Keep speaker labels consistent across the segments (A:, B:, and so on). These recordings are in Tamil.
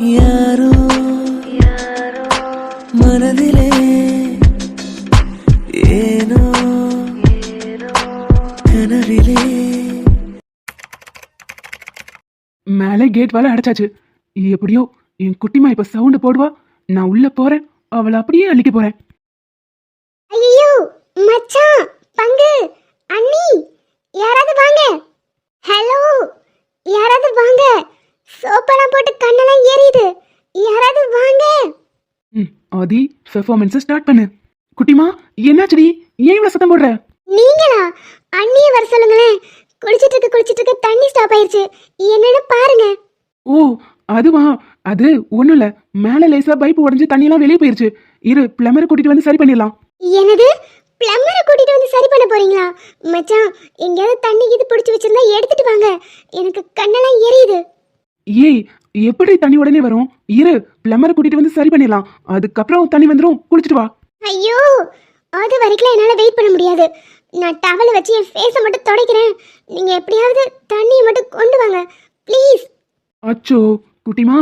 A: யாரோ மனதிலே ஏனோ கனவிலே.
B: மேலே கேட் வால அடைச்சாச்சு. எப்படியோ என் குட்டிமா இப்ப சவுண்ட் போடுவா. நான் உள்ள போறேன். அவளை அப்படியே அழிக்க போறேன்.
C: ஐயோ மச்சான் பங்கு அண்ணி யாராவது வாங்க. ஹலோ யாராவது வாங்க. சோப்பெல்லாம் போட்டு கண்ணெல்லாம் எரியுது. யாராவது வாங்க.
B: ம் ஆதி பெர்ஃபார்மன்ஸ் ஸ்டார்ட் பண்ணு. குட்டிமா என்னாச்சுடி? ஏன் இவ்வளவு சத்தம் போடுற?
C: நீங்களா? அண்ணிய வர சொல்லுங்களேன். குளிச்சிட்டு இருக்க குளிச்சிட்டு இருக்க தண்ணி ஸ்டாப் ஆயிருச்சு. என்னன்னு பாருங்க.
B: ஓ அதுவா? அது ஒண்ணும் இல்ல. மேல லேசா பைப் உடைஞ்சு தண்ணியெல்லாம் வெளியே போயிருச்சு. இரு பிளம்பரை கூட்டிட்டு வந்து சரி பண்ணிடலாம்.
C: என்னது? பிளம்பரை கூட்டிட்டு வந்து சரி பண்ண போறீங்களா? மச்சான் எங்கேயாவது தண்ணி இது பிடிச்சி வச்சிருந்தா எடுத்துட்டு வாங்க. எனக்கு கண்ணெல்லாம் எரியுது.
B: ஏய் எப்படி தண்ணி உடனே வரும்? இரு பிளம்பரை கூட்டிட்டு வந்து சரி பண்ணிடலாம். அதுக்கப்புறம் தண்ணி வந்துரும் குளிச்சிட்டு வா.
C: ஐயோ அது வரைக்கும் என்னால் வெயிட் பண்ண முடியாது. நான் டவலை வச்சு என் ஃபேஸை மட்டும் துடைக்கிறேன். நீங்கள் எப்படியாவது தண்ணியை மட்டும் கொண்டு வாங்க. ப்ளீஸ்
B: அச்சோ குட்டிமா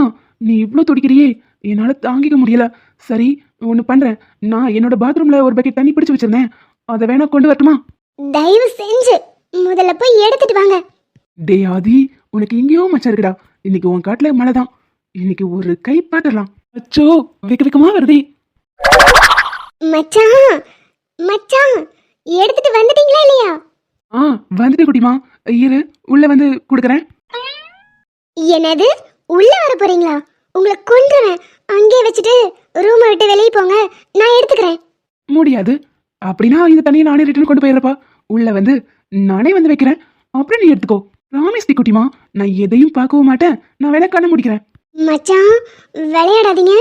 B: நீ இவ்ளோ துடிக்கிறியே. என்னால தாங்கிக்க முடியல. சரி ஒன்று பண்றேன். நான் என்னோட பாத்ரூம்ல ஒரு பக்கெட் தண்ணி பிடிச்சு வச்சிருந்தேன். அதை வேணா கொண்டு வரட்டுமா?
C: தயவு செஞ்சு முதல்ல போய் எடுத்துட்டு வாங்க.
B: டே ஆதி உனக்கு எங்கேயோ மச்சம் இருக்குடா. இன்னைக்கு உன் காட்டுல மழை தான் இன்னைக்கு ஒரு கை பாத்திரலாம். அச்சோ விக்க விக்கமா வருதே.
C: மச்சான் மச்சான் எடுத்துட்டு வந்துட்டீங்களா இல்லையா?
B: ஆ வந்துட்டு குட்டிமா. இரு உள்ள வந்து கொடுக்குறேன்.
C: என்னது? உள்ள வர போறீங்களா? உங்களை கொண்டுருவேன் அங்கேயே வச்சுட்டு ரூமை விட்டு வெளியே போங்க. நான் எடுத்துக்கிறேன்.
B: முடியாது. அப்படின்னா இந்த தண்ணியை நானே ரிட்டர்ன் கொண்டு போயிடுறப்பா உள்ள வந்து நானே வந்து வைக்கிறேன். அப்புறம் நீ எடுத்துக்கோ. ராமேஷ் தி குட்டிமா. நான் எதையும் பார்க்கவும் மாட்டேன். நான் வேணா கண்ண முடிக்கிறேன்.
C: மச்சான் விளையாடாதீங்க.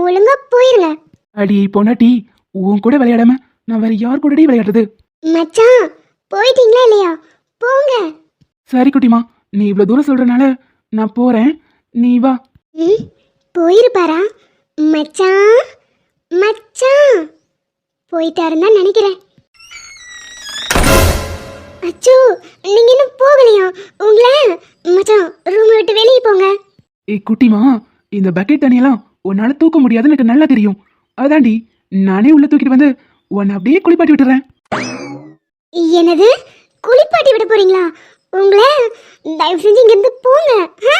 C: ஒழுங்கா போயிருங்க.
B: அடி பொண்டாட்டி உன் கூட விளையாடாம நான் வேற யார் கூடடி விளையாடுறது?
C: மச்சான் போயிட்டீங்களா இல்லையா? போங்க.
B: சரி குட்டிமா நீ இவ்வளவு தூரம் சொல்றனால நான் போறேன். நீ வா.
C: ம் போயிருப்பாரா? மச்சான் மச்சான். போயிட்டாருன்னு தான் நினைக்கிறேன். அச்சோ நீங்க இன்னும் போகலையா? உங்களை மச்சான் ரூம் விட்டு வெளியே போங்க.
B: ஏய் குட்டிமா இந்த பக்கெட் தண்ணியெல்லாம் உன்னால தூக்க முடியாதுன்னு எனக்கு நல்லா தெரியும். அதாண்டி நானே உள்ள தூக்கிட்டு வந்து உன்னை அப்படியே குளிப்பாட்டி விட்டுறேன்.
C: என்னது? குளிப்பாட்டி விட போறீங்களா? உங்களை தயவு செஞ்சு இங்கிருந்து போங்க. ஆ!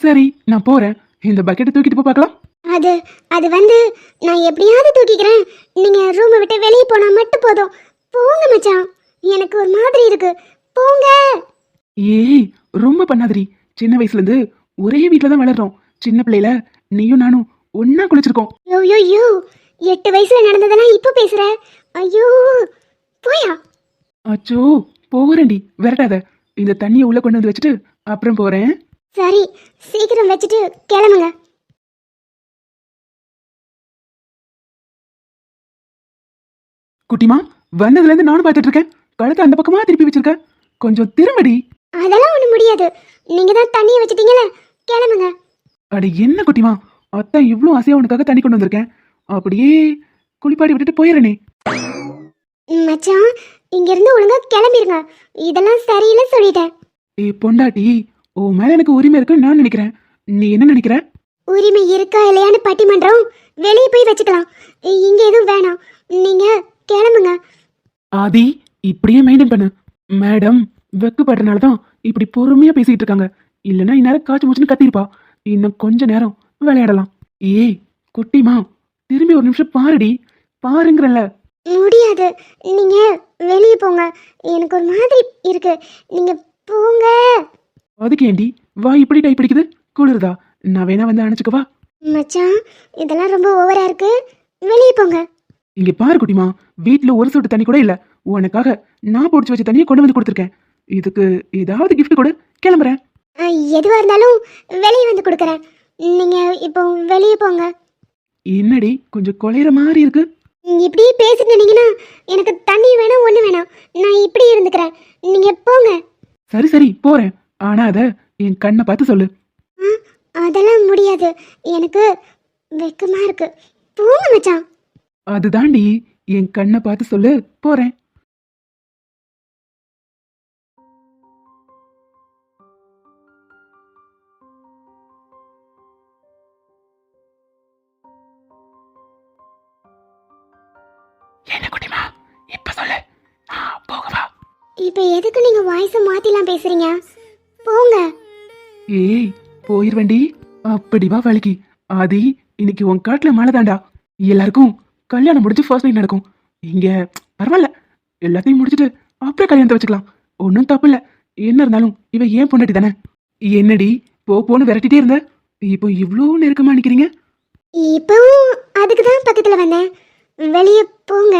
B: சரி நான் போறேன். இந்த பக்கெட்டை தூக்கிட்டு போய் பார்க்கலாம்.
C: அது அது வந்து நான் எப்படியாவது தூக்கிக்கிறேன். நீங்க ரூமை விட்டு வெளியே போனா மட்டும் போதும். போங்க மச்சான். எனக்கு ஒரு மாதிரி இருக்கு. போங்க.
B: ஏய் ரொம்ப பண்ணாதடி. சின்ன வயசுல இருந்து ஒரே வீட்ல தான் வளர்றோம். சின்ன பிள்ளையில நீயும் நானும் ஒன்னா குளிச்சிருக்கோம்.
C: யோ யோ யோ எட்டு வயசுல நடந்ததெல்லாம் இப்போ பேசுற? ஐயோ போயா?
B: அச்சோ போறேன்டி. விரட்டாத. இந்த தண்ணியை உள்ள கொண்டு வந்து வச்சுட்டு அப்புறம் போறேன்.
C: சரி சீக்கிரம் வச்சுட்டு கிளம்புங்க.
B: குட்டிமா வந்ததுல இருந்து நானும் பார்த்துட்டு இருக்கேன். கழுத்து அந்த பக்கமா திருப்பி வச்சிருக்க? கொஞ்சம் திரும்படி.
C: அதெல்லாம் ஒண்ணு முடியாது. நீங்க தான் தண்ணியை வச்சிட்டீங்கல்ல கிளம்புங்க.
B: அட என்ன குட்டிமா? அத்தான் இவ்ளோ ஆசையா உனக்காக தண்ணி கொண்டு வந்திருக்கேன். அப்படியே குளிப்பாடி விட்டுட்டு போயிடுறேனே
C: மச்சான் இங்க இருந்து ஒழுங்கா கிளம்பிருங்க. இதெல்லாம் சரியில்லை சொல்லிட்டேன்.
B: ஏ பொண்டாட்டி உன் மேல எனக்கு உரிமை இருக்குன்னு நான் நினைக்கிறேன். நீ என்ன நினைக்கிற?
C: உரிமை இருக்கா இல்லையான்னு பட்டிமன்றம் வெளியே போய் வச்சுக்கலாம். இங்க எதுவும் வேணாம். நீங்க கிளம்புங்க.
B: ஆதி இப்படியே மெயின்டைன் பண்ணு. மேடம் வெக்கப்படுறனால தான் இப்படி பொறுமையா பேசிட்டு இருக்காங்க இல்லைன்னா இந்நேரம் காய்ச்சி மூச்சுன்னு கத்திருப்பா இன்னும் கொஞ்ச நேரம் விளையாடலாம். ஏய் குட்டிமா திரும்பி ஒரு நிமிஷம் பாருடி. பாருங்கிறல்ல.
C: முடியாது. நீங்க வெளியே போங்க. எனக்கு ஒரு மாதிரி இருக்கு. நீங்க போங்க.
B: அதுக்கு ஏண்டி? வா இப்படி டை பிடிக்குது. குளிருதா? நான் வேணா வந்து அணைச்சுக்கவா
C: மச்சான் இதெல்லாம் ரொம்ப ஓவரா இருக்கு. வெளியே போங்க.
B: இங்க பாரு குட்டிமா வீட்ல ஒரு சொட்டு தண்ணி கூட இல்ல. உனக்காக நான் பிடிச்சி வச்ச தண்ணியை கொண்டு வந்து கொடுத்துருக்கேன். இதுக்கு ஏதாவது gift கொடு. கிளம்புறேன்.
C: அஹ், எதுவா இருந்தாலும் வெளியே வந்து கொடுக்குறேன். நீங்க இப்போ வெளியே போங்க.
B: என்னடி கொஞ்சம் கொலையிற மாதிரி இருக்கு.
C: இப்படியே பேசிட்டு இருந்தீங்கன்னா எனக்கு தண்ணி வேணாம் ஒண்ணு வேணாம். நான் இப்படி இருந்துக்கிறேன். நீங்க போங்க.
B: சரி சரி போறேன். ஆனா அத என் கண்ணை பார்த்து சொல்லு.
C: அதெல்லாம் முடியாது. எனக்கு வெக்கமா இருக்கு. போங்க மச்சான்.
B: அதுதாண்டி என் கண்ணை பார்த்து சொல்லு. போறேன். என்ன குட்டிமா? இப்ப சொல்லு. ஆ, போகவா
C: இப்போ எதுக்கு நீங்க வாய்ஸை மாத்திலாம் பேசுறீங்க? போங்க.
B: ஏய் போயிருவேண்டி. அப்படி வா வலிக்கு ஆதி இன்னைக்கு உன் காட்டுல மழை தாண்டா. எல்லாருக்கும் கல்யாணம் முடிஞ்சு ஃபர்ஸ்ட் நைட் நடக்கும். இங்க பரவாயில்ல. எல்லாத்தையும் முடிச்சிட்டு அப்புறம் கல்யாணத்தை வச்சுக்கலாம். ஒன்றும் தப்பு இல்ல. என்ன இருந்தாலும் இவ ஏன் பொண்டாட்டி தானே? என்னடி போ போன்னு விரட்டிட்டே இருந்த. இப்போ இவ்வளோ நெருக்கமா நிக்கிறீங்க?
C: இப்பவும் அதுக்கு தான் பக்கத்துல வந்தேன். வெளியே போங்க.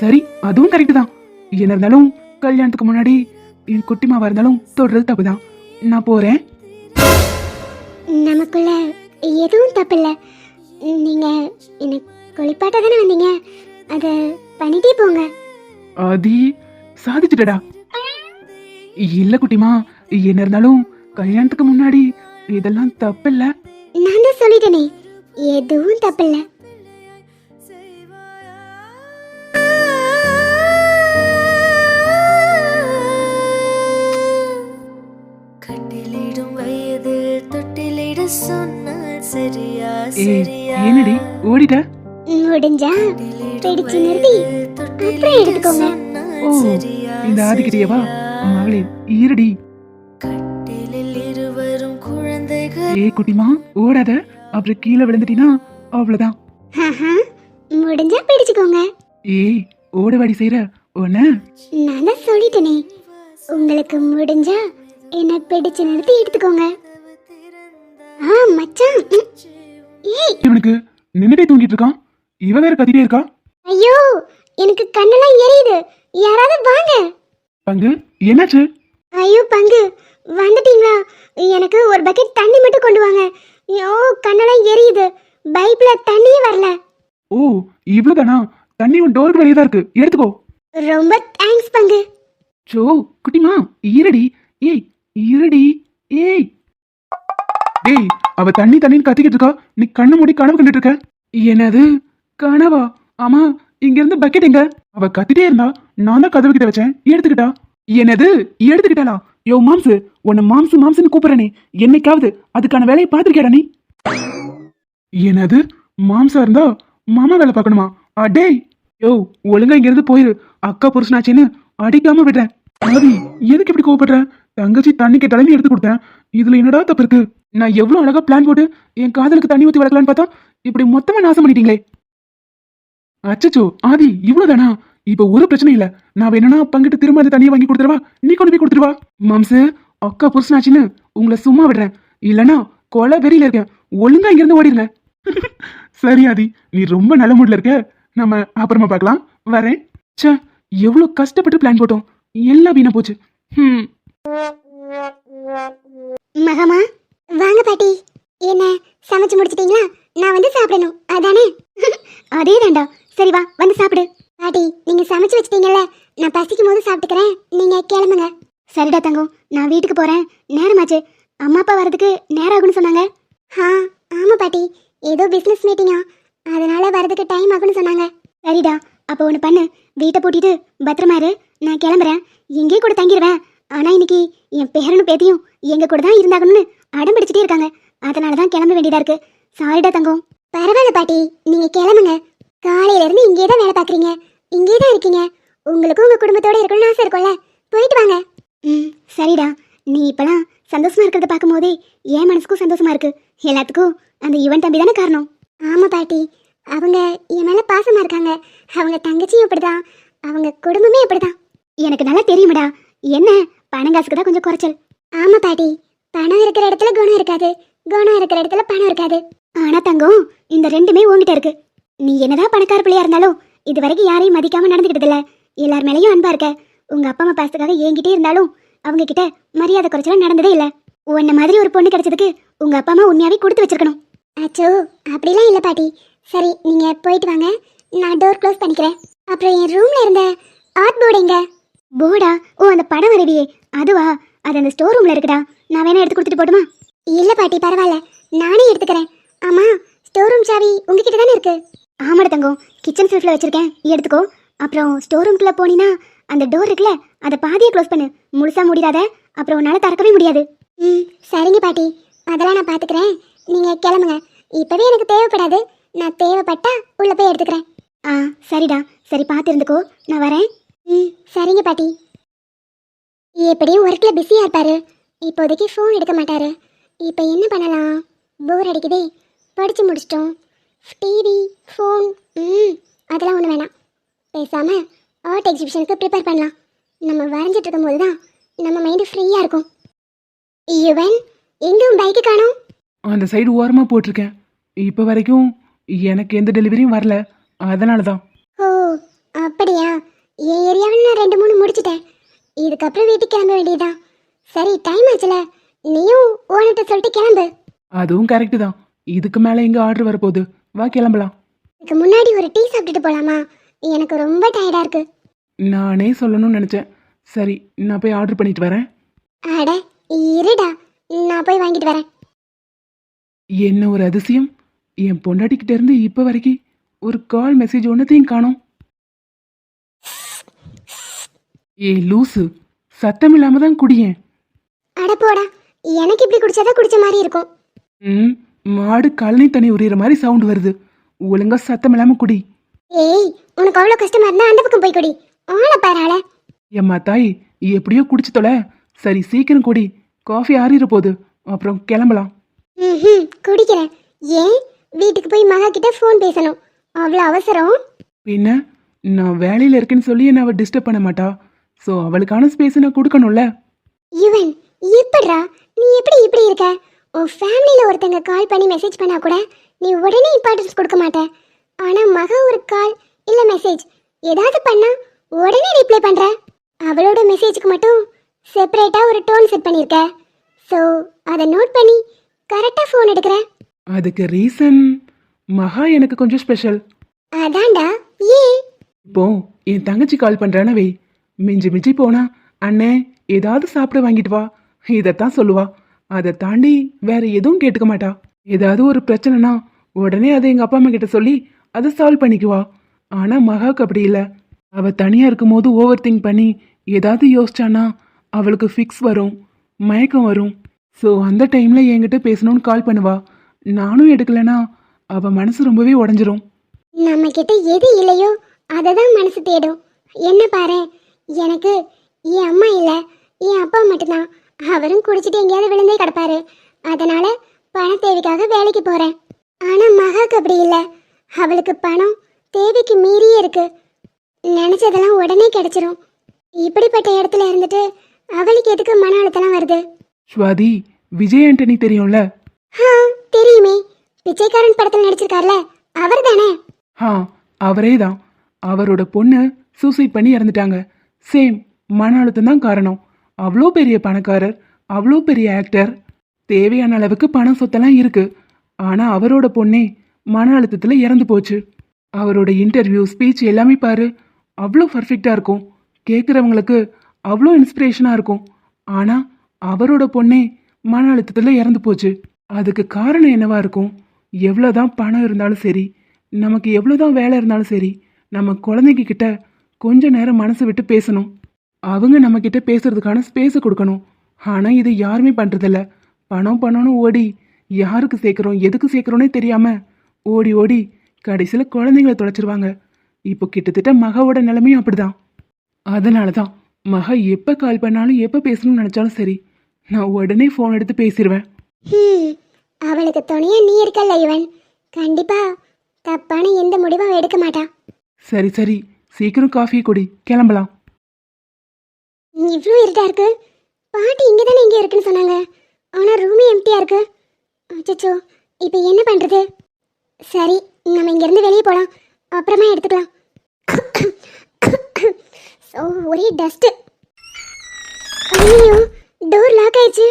B: சரி அதுவும் கரெக்டு தான். என்ன இருந்தாலும் கல்யாணத்துக்கு முன்னாடி என் குட்டிமாவா இருந்தாலும் தொடுறது தப்பு தான் நான் போறேன்.
C: நமக்குள்ள எதுவும் தப்பில்ல. நீங்க என்ன குளிப்பாட்ட தானே வந்தீங்க? அதை பண்ணிட்டே போங்க.
B: ஆதி சாதிச்சுட்டடா. இல்ல குட்டிமா என்ன இருந்தாலும் கல்யாணத்துக்கு முன்னாடி இதெல்லாம் தப்பில்ல.
C: நான் தான் சொல்லிட்டேனே. எதுவும் தப்பில்ல.
B: ஏனடி ஓடிட்ட?
C: முடிஞ்சா பிடிச்சு நிறுத்தி அப்புறம் எடுத்துக்கோங்க.
B: ஓ இந்த ஆதிக்கிட்டேவா மகளே ஈரடி ஏய் குட்டிமா ஓடாத. அப்புறம் கீழே விழுந்துட்டினா அவ்வளவுதான்.
C: முடிஞ்சா பிடிச்சுக்கோங்க.
B: ஏய் ஓடவாடி செய்யற உன்ன.
C: நான் சொல்லிட்டேனே. உங்களுக்கு முடிஞ்சா என்ன பிடிச்சு நிறுத்தி எடுத்துக்கோங்க. ஆ மச்சான். ஏய்.
B: இவனுக்கு நின்னுட்டே தூங்கிட்டு இருக்கான். இவ வேற கத்திட்டே இருக்கா.
C: ஐயோ எனக்கு கண்ணெல்லாம் எரியுது. யாராவது வாங்க.
B: பங்கு என்னாச்சு?
C: ஐயோ பங்கு. வந்துட்டீங்களா? எனக்கு ஒரு பக்கெட் தண்ணி மட்டும் கொண்டு வாங்க. ஐயோ கண்ணெல்லாம் எரியுது. பைப்ல தண்ணியே வரல.
B: ஓ இவ்வளவுதானா? தண்ணி உன் டோருக்கு வெளியே தான் இருக்கு. எடுத்துக்கோ.
C: ரொம்ப தேங்க்ஸ் பங்கு.
B: சோ குட்டிமா ஈரடி ஏய் ஈரடி ஏய். டேய் அவ தண்ணி தண்ணின்னு கத்திக்கிட்டு இருக்கா. நீ கண்ணு மூடி கனவு கண்டுட்டு இருக்க. என்னது? கனவா? ஆமா இங்க இருந்து பக்கெட் எங்க? அவ கத்திட்டே இருந்தா நான் தான் கதவு கிட்ட வச்சேன். எடுத்துக்கிட்டா. என்னது? எடுத்துக்கிட்டாளா? யோ மாம்சு உன்னை மாம்சு மாம்சுன்னு கூப்பிடுறனே. என்னைக்காவது அதுக்கான வேலையை பார்த்துருக்கேடா நீ? என்னது? மாம்சா இருந்தா மாமா வேலை பார்க்கணுமா? அடே யோ ஒழுங்கா இங்கிருந்து போயிரு. அக்கா புருஷனாச்சேன்னு அடிக்காம விடுறேன். ஆதி எதுக்கு இப்படி கோவப்படுற? தங்கச்சி தண்ணிக்கு தலைமை எடுத்து கொடுத்தேன். இதுல என்னடா தப்பு இருக்கு? நான் எவ்வளவு அழகா பிளான் போட்டு என் காதலுக்கு தண்ணி ஊத்தி வளர்க்கலான்னு பார்த்தா இப்படி மொத்தமா நாசம் பண்ணிட்டீங்களே. அச்சச்சோ ஆதி இவ்வளவுதானா? இப்ப ஒரு பிரச்சனை இல்ல. நான் வேணும்னா பங்கிட்டு திரும்ப அந்த தனியா வாங்கி கொடுத்துருவா நீ கொண்டு போய் கொடுத்துருவா மாம்சு அக்கா புருஷனாச்சின்னு உங்களை சும்மா விடுறேன். இல்லனா கொலை வெறியில இருக்கேன். ஒழுங்கா இங்க இருந்து ஓடிடுங்க சரி ஆதி. நீ ரொம்ப நல்ல மூட்ல இருக்க. நம்ம அப்புறமா பார்க்கலாம். வரேன். ச்சே எவ்வளோ கஷ்டப்பட்டு பிளான் போட்டோம். எல்லாம் வீணா போச்சு. ஹம்.
C: மகமா வாங்க பாட்டி. என்ன சமைச்சு முடிச்சிட்டீங்களா? நான் வந்து சாப்பிடணும். அதானே? அதே தாண்டா சரி வா வந்து சாப்பிடு. பாட்டி நீங்க சமைச்சு வச்சிட்டீங்கல்ல நான் பசிக்கும் போது சாப்பிட்டுக்கிறேன். நீங்க கிளம்புங்க. சரிடா தங்கம் நான் வீட்டுக்கு போறேன். நேரமாச்சு. அம்மா அப்பா வரதுக்கு நேரம் ஆகும்னு சொன்னாங்க. ஆ ஆமா பாட்டி. ஏதோ பிசினஸ் மீட்டிங்கா அதனால வரதுக்கு டைம் ஆகும்னு சொன்னாங்க. சரிடா அப்போ ஒன்று பண்ணு. வீட்டை பூட்டிட்டு பத்திரமா இரு. நான் கிளம்புறேன். எங்கேயே கூட தங்கிடுவேன் ஆனால் இன்னைக்கு என் பேரனும் பேத்தியும் எங்க கூட தான் இருந்தாகணும்னு அடம் பிடிச்சிட்டே இருக்காங்க. அதனால தான் கிளம்ப வேண்டியதா இருக்கு. சாரிடா தங்கம். பரவாயில்ல பாட்டி. நீங்க கிளம்புங்க. காலையில இருந்து இங்கே தான் வேலை பார்க்குறீங்க. இங்கே தான் இருக்கீங்க. உங்களுக்கும் உங்க குடும்பத்தோட இருக்கணும்னு ஆசை இருக்கும்ல. போயிட்டு வாங்க. ம் சரிடா. நீ இப்பெல்லாம் சந்தோஷமா இருக்கிறத பார்க்கும்போதே என் மனசுக்கும் சந்தோஷமா இருக்கு. எல்லாத்துக்கும் அந்த யுவன் தம்பி தானே காரணம். ஆமா பாட்டி. அவங்க என் மேல பாசமா இருக்காங்க. அவங்க தங்கச்சியும் அப்படிதான் அவங்க குடும்பமே அப்படிதான் எனக்கு நல்லா தெரியுமடா. என்ன? பணம் காசுக்கு தான் கொஞ்சம் குறைச்சல். ஆமா பாட்டி. பணம் இருக்கிற இடத்துல குணம் இருக்காது. குணம் இருக்கிற இடத்துல பணம் இருக்காது. ஆனா தங்கம் இந்த ரெண்டுமே உன்கிட்ட இருக்கு. நீ என்னதான் பணக்கார பிள்ளையா இருந்தாலும் இது வரைக்கும் யாரையும் மதிக்காம நடந்துக்கிட்டது இல்ல எல்லார் மேலயும் அன்பா இருக்க. உங்க அப்பா அம்மா பாசத்துக்காக என்கிட்டே இருந்தாலும் அவங்க கிட்ட மரியாதை குறைச்சலாம் நடந்ததே இல்ல. உன்ன மாதிரி ஒரு பொண்ணு கிடைச்சதுக்கு உங்க அப்பா அம்மா உண்மையாவே கொடுத்து வச்சிருக்கணும். அச்சோ அப்படிலாம் இல்ல பாட்டி. சரி நீங்க போயிட்டு வாங்க. நான் டோர் க்ளோஸ் பண்ணிக்கிறேன். அப்புறம் என் ரூம்ல இருந்த ஆர்ட் போர்டு எங்க? போர்டா ஓ அந்த படம் வரைவியே அதுவா? அது அந்த ஸ்டோர் ரூம்ல இருக்குடா நான் வேணா எடுத்து கொடுத்துட்டு போட்டுமா? இல்ல பாட்டி பரவாயில்ல. நானே எடுத்துக்கிறேன். ஆமா ஸ்டோர் ரூம் சாவி உங்ககிட்ட தானே இருக்கு? ஆமாடா தங்கம். கிச்சன் ஷெல்ஃப்ல வச்சிருக்கேன். எடுத்துக்கோ. அப்புறம் ஸ்டோர் ரூம்குள்ள போனீனா அந்த டோர் இருக்குல்ல அதை பாதியை க்ளோஸ் பண்ணு. முழுசா மூடிடாத. அப்புறம் உன்னால திறக்கவே முடியாது. ம் சரிங்க பாட்டி. அதெல்லாம் நான் பாத்துக்கிறேன். நீங்க கிளம்புங்க. இப்பவே எனக்கு தேவைப்படாது. நான் தேவைப்பட்டா உள்ள போய் எடுத்துக்கிறேன். ஆ சரிடா. சரி பார்த்து இருந்துக்கோ. நான் வரேன். ம் சரிங்க பாட்டி. எப்படியும் ஒர்க்கில் பிஸியாக இருப்பாரு? இப்போதைக்கு ஃபோன் எடுக்க மாட்டாரு. இப்போ என்ன பண்ணலாம்? போர் அடிக்குதே. படித்து முடிச்சிட்டோம். டிவி ஃபோன் ம் அதெல்லாம் ஒன்றும் வேணாம். பேசாமல் ஆர்ட் எக்ஸிபிஷனுக்கு ப்ரிப்பேர் பண்ணலாம். நம்ம வரைஞ்சிட்டு இருக்கும்போது தான் நம்ம மைண்டு ஃப்ரீயாக இருக்கும். யுவன் எங்கே உன் பைக்கு காணோம்.
B: அந்த சைடு ஓரமாக போட்டிருக்கேன். இப்போ வரைக்கும் எனக்கு எந்த டெலிவரியும் வரல. அதனால தான்.
C: ஓ அப்படியா? என் ஏரியாவில் நான் ரெண்டு மூணு முடிச்சிட்டேன். இதுக்கப்புறம் வீட்டுக்கு கிளம்ப வேண்டியதுதான். சரி டைம் ஆச்சுல. நீயும் ஓனர்கிட்ட சொல்லிட்டு கிளம்பு.
B: அதுவும் கரெக்டு தான். இதுக்கு மேலே எங்கே ஆர்டர் வரப்போகுது? வா கிளம்பலாம்.
C: இதுக்கு முன்னாடி ஒரு டீ சாப்பிட்டுட்டு போலாமா? எனக்கு ரொம்ப டயர்டா இருக்கு.
B: நானே சொல்லணும்னு நினச்சேன். சரி நான் போய் ஆர்டர் பண்ணிட்டு வரேன்.
C: அட இருடா. நான் போய் வாங்கிட்டு வரேன்.
B: என்ன ஒரு அதிசயம்? என் பொண்டாட்டிக்கிட்ட இருந்து இப்போ வரைக்கும் ஒரு கால் மெசேஜ் ஒன்றத்தையும் காணோம். ஏ லூசு. சத்தம் இல்லாம தான் குடியேன்.
C: அட போடா. எனக்கு இப்படி குடிச்சாதான் குடிச்ச மாதிரி இருக்கும்.
B: ம். மாடு கழனி தண்ணி உரியிற மாதிரி சவுண்ட் வருது. ஒழுங்கா சத்தம் இல்லாம குடி.
C: ஏய் உனக்கு அவ்வளோ கஷ்டமா இருந்தா அந்த பக்கம் போய் குடி. ஆள பாராள
B: ஏம்மா தாய் எப்படியோ குடிச்சு தொலை. சரி சீக்கிரம் குடி. காஃபி ஆறிற போகுது அப்புறம் கிளம்பலாம்.
C: ம் குடிக்கிறேன். ஏன்? வீட்டுக்கு போய் மகா கிட்ட ஃபோன் பேசணும். அவ்வளோ அவசரம்?
B: பின்ன நான் வேலையில் இருக்கேன்னு சொல்லி என்ன அவள் டிஸ்டர்ப் பண்ண மாட்டா. ஸோ அவளுக்கான ஸ்பேஸ் நான் கொடுக்கணும்ல.
C: யுவன் எப்படிடா? நீ எப்படி இப்படி இருக்க? உன் ஃபேமிலியில் ஒருத்தங்க கால் பண்ணி மெசேஜ் பண்ணா கூட நீ உடனே இம்பார்ட்டன்ஸ் கொடுக்க மாட்ட. ஆனா மகா ஒரு கால் இல்ல மெசேஜ் ஏதாவது பண்ணா உடனே ரிப்ளை பண்ற. அவளோட மெசேஜுக்கு மட்டும் செப்பரேட்டா ஒரு டோன் செட் பண்ணியிருக்க ஸோ அதை நோட் பண்ணி கரெக்டா ஃபோன் எடுக்கிற.
B: அதுக்கு ரீசன் மகா எனக்கு கொஞ்சம் ஸ்பெஷல்
C: அதான்டா ஏன்?
B: இப்போ என் தங்கச்சி கால் பண்றான வை. மிஞ்சி மிஞ்சி போனா அண்ணே ஏதாவது சாப்பிட வாங்கிட்டு வா. இதைத்தான் சொல்லுவா. அதை தாண்டி வேற எதுவும் கேட்டுக்க மாட்டா. ஏதாவது ஒரு பிரச்சனைனா உடனே அதை எங்க அப்பா அம்மா கிட்ட சொல்லி அதை சால்வ் பண்ணிக்குவா. ஆனா மகாவுக்கு அப்படி இல்லை. அவ தனியா இருக்கும்போது ஓவர் திங்க் பண்ணி ஏதாவது யோசிச்சானா அவளுக்கு ஃபிக்ஸ் வரும் மயக்கம் வரும். ஸோ அந்த டைம்ல என்கிட்ட பேசணும்னு கால் பண்ணுவா. நானும் எடுக்கலைன்னா அவ மனசு ரொம்பவே உடஞ்சிரும்.
C: நம்ம கிட்ட எது இல்லையோ அதை தான் மனசு தேடும். என்ன பாரு எனக்கு என் அம்மா இல்லை என் அப்பா மட்டும்தான். அவரும் குடிச்சிட்டு எங்கேயாவது விழுந்தே கிடப்பாரு. அதனால பண தேவைக்காக வேலைக்கு போறேன். ஆனா மகாக்கு அப்படி இல்லை. அவளுக்கு பணம் தேவைக்கு மீறியே இருக்கு. நினைச்சதெல்லாம் உடனே கிடைச்சிரும். இப்படிப்பட்ட இடத்துல இருந்துட்டு அவளுக்கு எதுக்கு மன அழுத்தம்லாம் வருது?
B: ஸ்வாதி விஜய் ஆண்டனி தெரியும்ல?
C: ஆ தெரியுமே. பிச்சைக்காரன் படத்தில் நடிச்சிருக்கார்ல. அவர் தானே?
B: ஆ அவரே தான். அவரோட பொண்ணு சூசைட் பண்ணி இறந்துட்டாங்க. சேம் மன அழுத்தம் தான் காரணம். அவ்வளோ பெரிய பணக்காரர் அவ்வளோ பெரிய ஆக்டர் தேவையான அளவுக்கு பணம் சொத்தெல்லாம் இருக்கு. ஆனால் அவரோட பொண்ணே மன அழுத்தத்தில் இறந்து போச்சு. அவரோட இன்டர்வியூ ஸ்பீச் எல்லாமே பாரு அவ்வளோ பர்ஃபெக்டாக இருக்கும். கேட்குறவங்களுக்கு அவ்வளோ இன்ஸ்பிரேஷனாக இருக்கும். ஆனால் அவரோட பொண்ணே மன அழுத்தத்தில் இறந்து போச்சு. அதுக்கு காரணம் என்னவா இருக்கும்? எவ்வளோதான் பணம் இருந்தாலும் சரி நமக்கு எவ்வளோதான் வேலை இருந்தாலும் சரி நம்ம குழந்தைங்க கிட்ட கொஞ்ச நேரம் மனசு விட்டு பேசணும். அவங்க நம்ம கிட்ட பேசுறதுக்கான ஸ்பேஸை கொடுக்கணும். ஆனால் இதை யாருமே பண்ணுறதில்ல பணம் பணம்னு ஓடி யாருக்கு சேர்க்குறோம் எதுக்கு சேர்க்குறோன்னே தெரியாம ஓடி ஓடி கடைசியில் குழந்தைங்கள தொலைச்சிருவாங்க. இப்போ கிட்டத்தட்ட மகாவோட நிலைமையும் அப்படிதான். அதனால தான் மகா எப்போ கால் பண்ணாலும் எப்போ பேசணும்னு நினச்சாலும் சரி நான் உடனே ஃபோன் எடுத்து பேசிடுவேன்
C: அவளுக்கு துணையா நீ இருக்கல்ல இவன். கண்டிப்பா தப்பான எந்த முடிவும் எடுக்க மாட்டா
B: சரி சரி. சீக்கிரம் காஃபி குடி. கிளம்பலாம்.
C: இவ்வளோ இருட்டா இருக்கு? பாட்டி இங்கே தானே இங்கே இருக்குன்னு சொன்னாங்க. ஆனால் ரூமே எம்டியாக இருக்கு. அச்சோ இப்போ என்ன பண்ணுறது சரி நம்ம இங்கேருந்து வெளியே போகலாம் அப்புறமா எடுத்துக்கலாம். ஸோ ஒரே டஸ்ட்டு ஐயோ டோர் லாக் ஆயிடுச்சு.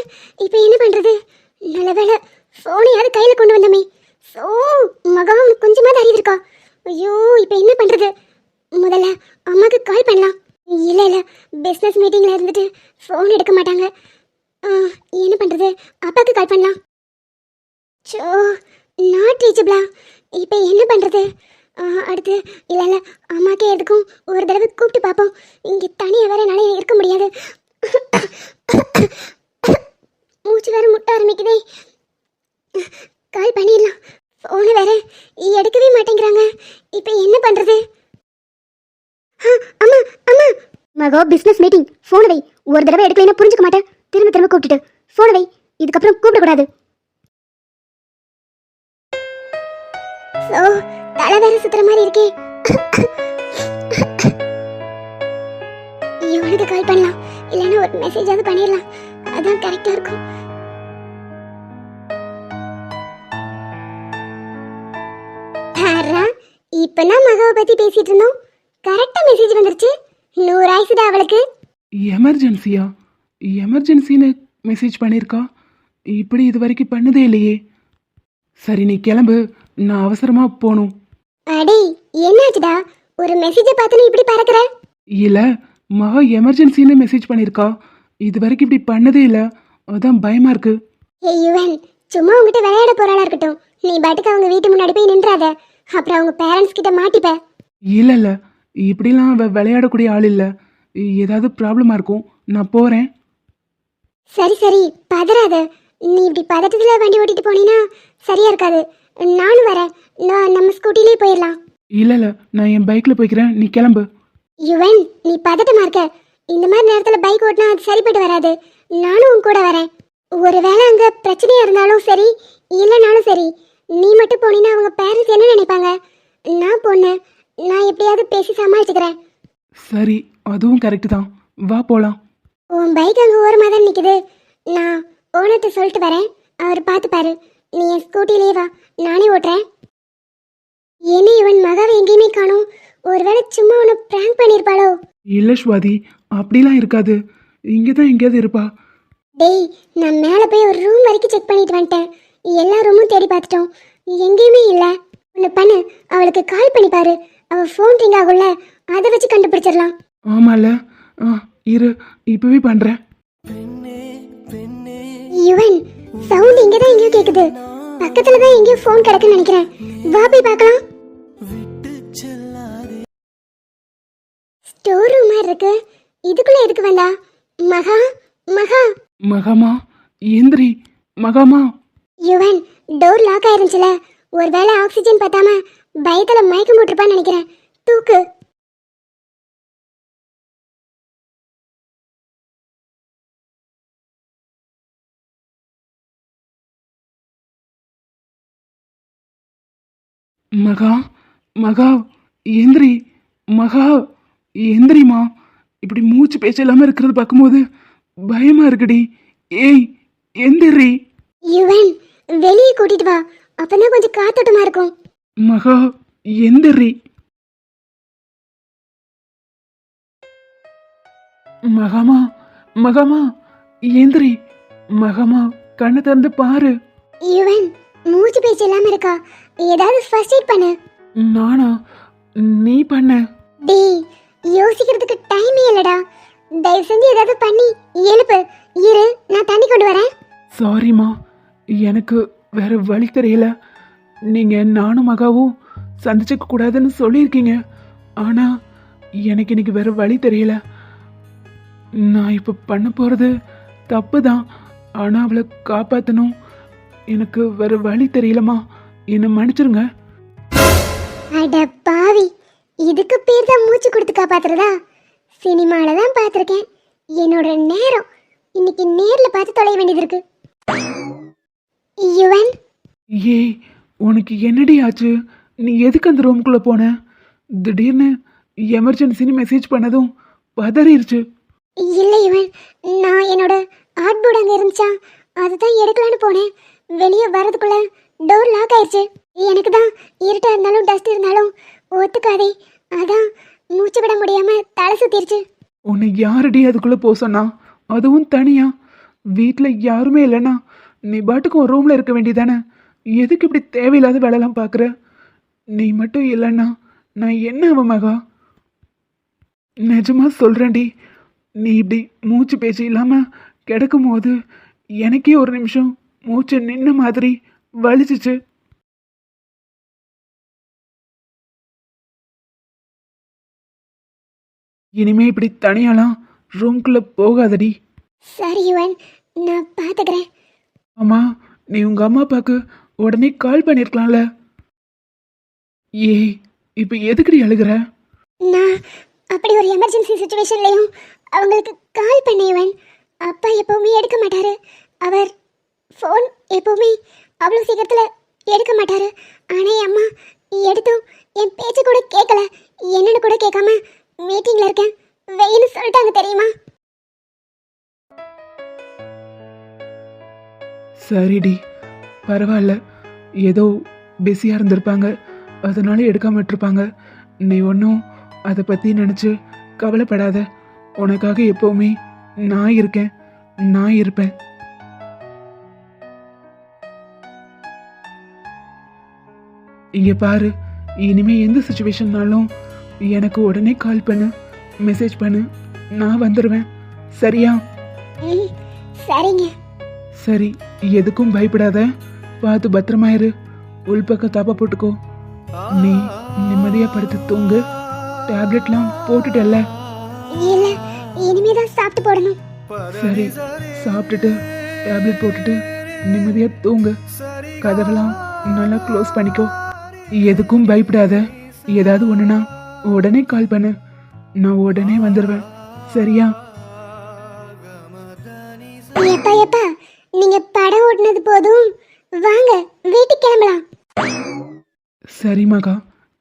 C: இப்போ என்ன பண்ணுறது நல்ல வேலை ஃபோனையாவது கையில் கொண்டு வந்தோமே. ஸோ மகம் கொஞ்சமாக அறிவு ஐயோ இப்போ என்ன பண்ணுறது முதல்ல அம்மாக்கு கால் பண்ணலாம். இல்லை இல்லை. பிஸ்னஸ் மீட்டிங்கில் இருந்துட்டு ஃபோன் எடுக்க மாட்டாங்க. ஆ, என்ன பண்ணுறது அப்பாவுக்கு கால் பண்ணலாம். சோ நாட் ரீச்சபிளா இப்போ என்ன பண்ணுறது அடுத்து இல்லை இல்லை. அம்மாக்கே எதுக்கும் ஒரு தடவை கூப்பிட்டு பார்ப்போம் இங்கே தனியாக வேற என்னால் இருக்க முடியாது. மூச்சு வேற முட்ட ஆரம்பிக்குதே. கால் பண்ணிடலாம். ஃபோனை வேற எடுக்கவே மாட்டேங்கிறாங்க. இப்போ என்ன பண்றது? அம்மா அம்மா மகா பிசினஸ் மீட்டிங் ஃபோனை வை ஒரு தடவை எடுக்கலைன்னா புரிஞ்சுக்க மாட்டேன். திரும்ப திரும்ப கூப்பிட்டுட்டு. ஃபோனை வை இதுக்கப்புறம் கூப்பிடக்கூடாது. ஓ தலை வேற சுத்துற மாதிரி இருக்கே. இவனுக்கு கால் பண்ணலாம். இல்லைன்னா ஒரு மெசேஜாவது பண்ணிடலாம். அதான் கரெக்டா இருக்கும். பாரா இப்பதான் மகாவை பத்தி பேசிட்டு இருந்தோம். கரெக்டா மெசேஜ் வந்துருச்சு. நூறு ஆயிசுடா அவளுக்கு.
B: எமர்ஜென்சியா எமர்ஜென்சின்னு மெசேஜ் பண்ணியிருக்கா இப்படி இது வரைக்கும் பண்ணதே இல்லையே. சரி நீ கிளம்பு. நான் அவசரமாக போகணும்
C: அடே என்னாச்சுடா? ஒரு மெசேஜை பார்த்து நீ இப்படி பறக்குற?
B: இல்லை மகா எமர்ஜென்சின்னு மெசேஜ் பண்ணியிருக்கா இது வரைக்கும் இப்படி பண்ணதே இல்லை. அதான் பயமாக இருக்கு.
C: ஏய் யுவன் சும்மா உங்ககிட்ட விளையாட போறாளா இருக்கட்டும். நீ பாட்டுக்கு அவங்க வீட்டு முன்னாடி போய் நின்றாத. அப்புறம் அவங்க பேரண்ட்ஸ் கிட்ட மாட்டிப்ப.
B: இல்லை இல்லை. இப்படிலாம் அவ விளையாடக்கூடிய ஆள் இல்லை. ஏதாவது ப்ராப்ளமாக இருக்கும். நான் போகிறேன்
C: சரி சரி. பதறாத. நீ இப்படி பதட்டத்துல வண்டி ஓட்டிட்டு போனீன்னா சரியா இருக்காது. நானும் வரேன். நான் நம்ம ஸ்கூட்டிலே போயிடலாம்.
B: இல்லை இல்லை. நான் என் பைக்கில் போய்க்கிறேன். நீ கிளம்பு.
C: யுவன் நீ பதட்டமா இருக்க. இந்த மாதிரி நேரத்துல பைக் ஓட்டினா அது சரிப்பட்டு வராது. நானும் உன் கூட வரேன். ஒருவேளை அங்க பிரச்சனையா இருந்தாலும் சரி இல்லைனாலும் சரி நீ மட்டும் போனீன்னா அவங்க பேரண்ட்ஸ் என்ன நினைப்பாங்க? நான் பொண்ணு நான் எப்படியாவது பேசி சமாளிச்சுக்கிறேன்.
B: சரி அதுவும் கரெக்டு தான். வா போகலாம்
C: உன் பைக் அங்கே ஓரமாக தான் நிற்குது நான் ஓனர்கிட்ட சொல்லிட்டு வரேன். அவர் பார்த்துப்பாரு நீ என் ஸ்கூட்டிலே வா. நானே ஓட்டுறேன். என்ன இவன் மகாவை எங்கேயுமே காணோம். ஒருவேளை சும்மா உன்னை ப்ராங்க் பண்ணியிருப்பாளோ
B: இல்லை ஸ்வாதி அப்படிலாம் இருக்காது. இங்கே தான் எங்கேயாவது இருப்பா.
C: டேய் நான் மேலே போய் ஒரு ரூம் வரைக்கும் செக் பண்ணிட்டு வந்துட்டேன். எல்லா ரூமும் தேடி பார்த்துட்டோம். எங்கேயுமே இல்லை. ஒன்று பண்ணு. அவளுக்கு கால் பண்ணி பாரு. அவள் ஃபோன் ரிங் ஆகும்ல அதை வச்சு கண்டுபிடிச்சிடலாம்
B: ஆமால. இரு. இப்போவே பண்ணுறேன்
C: யுவன் சவுண்ட் இங்கே தான் எங்கேயோ கேட்குது பக்கத்தில் தான் எங்கேயோ ஃபோன் கிடக்குன்னு நினைக்கிறேன். வா போய் பார்க்கலாம். ஸ்டோர் ரூம் மாதிரி இருக்கு. இதுக்குள்ள எதுக்கு வந்தா? மகா மகா.
B: மகாமா? எந்திரி. மகாமா?
C: யுவன் டோர் லாக் ஆயிருந்துச்சுல. ஒருவேளை ஆக்சிஜன் பத்தாம பயத்துல மயக்கம் போட்டிருப்பான்னு நினைக்கிறேன். தூக்கு.
B: மகா மகா எந்திரி மகா எந்திரிமா இப்படி மூச்சு பேச்சு இல்லாமல் இருக்கிறது பார்க்கும்போது பயமா இருக்குடி. ஏய் எந்திரி
C: யுவன் வெளியே கூட்டிட்டு வா. அப்பதான் கொஞ்சம் காத்தோட்டமா இருக்கும்.
B: மகா எந்திரி. மகாமா மகாமா எந்திரி. மகாமா கண்ணை திறந்து பாரு.
C: யுவன் மூச்சு பேச்சு இல்லாம இருக்கா? ஏதாவது ஃபர்ஸ்ட் எய்ட் பண்ணு.
B: நானா? நீ பண்ண.
C: டேய் யோசிக்கிறதுக்கு டைமே இல்லடா. தயவு செஞ்சு ஏதாவது பண்ணி எழுப்பு. இரு நான் தண்ணி கொண்டு வரேன்.
B: சாரிம்மா எனக்கு வேற வழி தெரியல. நீங்க நானும் மகாவும் சந்திச்சுக்க கூடாதுன்னு சொல்லியிருக்கீங்க. ஆனா எனக்கு இன்னைக்கு வேற வழி தெரியல. நான் இப்ப பண்ண போறது தப்பு தான் ஆனா அவளை காப்பாத்தணும். எனக்கு வேற வழி தெரியலம்மா. என்னை மன்னிச்சிருங்க.
C: அட பாவி. இதுக்கு பேர் தான் மூச்சு கொடுத்து காப்பாத்துறதா? சினிமால தான் பார்த்துருக்கேன். என்னோட நேரம். இன்னைக்கு நேர்ல பார்த்து தொலைய வேண்டியது இருக்கு. யுவன்?
B: ஏய் உனக்கு என்னடி ஆச்சு? நீ எதுக்கு அந்த ரூம்குள்ளே போன? திடீர்னு எமர்ஜென்சின்னு மெசேஜ் பண்ணதும் பதறிடுச்சு
C: இல்லை யுவன் நான் என்னோட ஆர்ட் போர்டு அங்கே இருந்துச்சா அதுதான் எடுக்கலான்னு போனேன். வெளியே வரதுக்குள்ள டோர் லாக் ஆயிடுச்சு எனக்கு தான் இருட்டா இருந்தாலும் டஸ்ட் இருந்தாலும் ஒத்துக்காதே. அதான் மூச்சு விட முடியாம தலை சுத்திருச்சு.
B: உன்னை யாரடி அதுக்குள்ளே போக சொன்னா? அதுவும் தனியா. வீட்டில் யாருமே இல்லைன்னா நீ பாட்டுக்கு ஒரு ரூமில் இருக்க வேண்டியதானே எதுக்கு இப்படி தேவையில்லாத வேலைலாம் பார்க்குற? நீ மட்டும் இல்லைன்னா நான் என்ன அவ மகா? நிஜமா சொல்கிறேன்டி நீ இப்படி மூச்சு பேச்சு இல்லாமல் கிடக்கும் போது எனக்கே ஒரு நிமிஷம் மூச்சு நின்ன மாதிரி வலிச்சிச்சு. இனிமே இப்படி தனியாலாம் ரூம்குள்ளே போகாதடி.
C: சரி யுவன் நான் பார்த்துக்கிறேன்
B: அம்மா நீ உங்கள் அம்மா அப்பாவுக்கு உடனே கால் பண்ணிருக்கலாம்ல. ஏய் இப்போ எதுக்குடி அழுகுற?
C: நான் அப்படி ஒரு எமர்ஜென்சி சுச்சுவேஷன்லையும் அவங்களுக்கு கால் பண்ணியவன் அப்பா எப்பவுமே எடுக்க மாட்டாரு. அவர் ஃபோன் எப்பவுமே அவ்வளோ சீக்கிரத்தில் எடுக்க மாட்டாரு. ஆனால் அம்மா எடுத்தும் என் பேச்சு கூட கேட்கல என்னன்னு கூட கேட்காம மீட்டிங்கில் இருக்கேன். வெயின்னு சொல்லிட்டாங்க தெரியுமா?
B: சரிடி. பரவாயில்ல. ஏதோ பிஸியாக இருந்திருப்பாங்க. அதனால எடுக்காம விட்டுருப்பாங்க. நீ ஒன்றும் அதை பற்றி நினச்சி கவலைப்படாத. உனக்காக எப்போவுமே நான் இருக்கேன். நான் இருப்பேன். இங்கே பாரு. இனிமே எந்த சுச்சுவேஷன்னாலும் எனக்கு உடனே கால் பண்ணு. மெசேஜ் பண்ணு. நான் வந்துடுவேன் சரியா?
C: சரிங்க.
B: சரி எதுக்கும் பயப்படாத. பார்த்து பத்திரமா இரு உள்பக்க தாப்பா போட்டுக்கோ. நீ நிம்மதியா படுத்து தூங்கு. டேப்லெட்லாம் போட்டுட்டல்ல.
C: இல்லை இனிமே தான் சாப்பிட்டு போடணும்.
B: சரி சாப்பிட்டுட்டு டேப்லெட் போட்டுட்டு நிம்மதியா தூங்கு. கதவெல்லாம் நல்லா க்ளோஸ் பண்ணிக்கோ. எதுக்கும் பயப்படாத. ஏதாவது ஒண்ணுனா உடனே கால் பண்ணு. நான் உடனே வந்துடுவேன் சரியா?
C: எப்பா எப்பா நீங்க படம் ஓட்டுனது போதும். வாங்க வீட்டுக்கு கிளம்பலாம்.
B: சரி மகா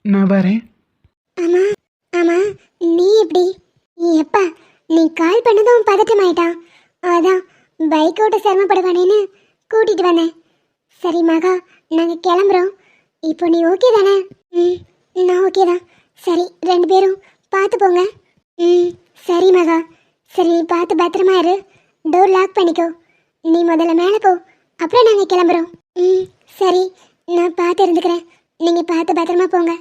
B: நான் வரேன்.
C: ஆமா ஆமா நீ எப்படி? எப்பா நீ கால் பண்ணதும் பதட்டமாயிட்டான் அதான் பைக் ஓட்ட சிரமப்படுவானேன்னு கூட்டிட்டு வந்தேன். சரி மகா நாங்க கிளம்புறோம். இப்போ நீ ஓகே தானே? ம் நான் ஓகே தான். சரி ரெண்டு பேரும் பார்த்து போங்க. ம் சரி மகா. சரி நீ பார்த்து பத்திரமா இரு. டோர் லாக் பண்ணிக்கோ. நீ முதல்ல மேலே போ. அப்புறம் நாங்கள் கிளம்புறோம். ம் சரி. நான் பார்த்து இருந்துக்கிறேன். நீங்கள் பார்த்து பத்திரமா போங்க.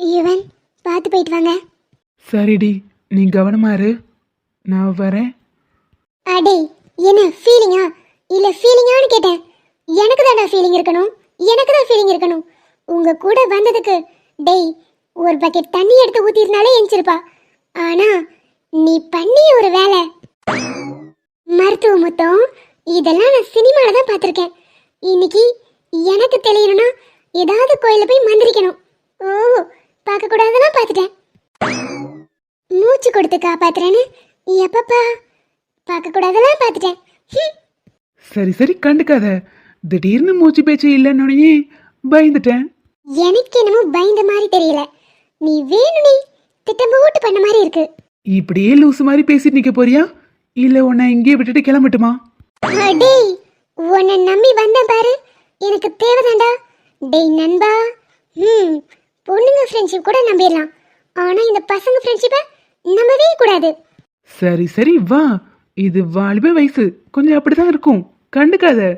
C: யுவன் பார்த்து போயிட்டு வாங்க.
B: சரிடி நீ கவனமா இரு. நான் வரேன்.
C: அடே என்ன ஃபீலிங்கா இல்ல ஃபீலிங்கான்னு கேட்டேன். எனக்கு தான்டா ஃபீலிங் இருக்கணும். எனக்கு தான் ஃபீலிங் இருக்கணும். உங்க கூட வந்ததுக்கு டேய் ஒரு பக்கெட் தண்ணி எடுத்து ஊத்திருந்தாலே எஞ்சிருப்பா ஆனா நீ பண்ணி ஒரு வேலை. மருத்துவ முத்தம் இதெல்லாம் நான் சினிமால தான் பார்த்துருக்கேன். இன்னைக்கு எனக்கு தெரியணும்னா ஏதாவது கோயில போய் மந்திரிக்கணும். ஓ பார்க்க கூடாதெல்லாம் பார்த்துட்டேன். மூச்சு கொடுத்து காப்பாத்துறேன்னு. எப்பப்பா? பார்க்க கூடாதெல்லாம் பார்த்துட்டேன்.
B: சரி சரி கண்டுக்காத. திடீர்னு மூச்சு பேச்சு இல்லைன்னொடனே பயந்துட்டேன்.
C: எனக்கு என்னமோ பயந்த மாதிரி தெரியல. நீ வேணும்னே திட்டம் போட்டு பண்ண மாதிரி இருக்கு.
B: இப்படியே லூசு மாதிரி பேசிட்டு நிக்க போறியா? இல்ல உன்னை இங்கேயே விட்டுட்டு கிளம்பட்டுமா?
C: டேய் உன்னை நம்பி வந்தேன் பாரு. எனக்கு தேவைதான்டா. டேய் நண்பா. ம் பொண்ணுங்க ஃப்ரெண்ட்ஷிப் கூட நம்பிடலாம். ஆனா இந்த பசங்க ஃப்ரெண்ட்ஷிப்பை நம்பவே கூடாது.
B: சரி சரி வா. இது வாலிப வயசு. கொஞ்சம் அப்படிதான் இருக்கும். கண்டுக்காத.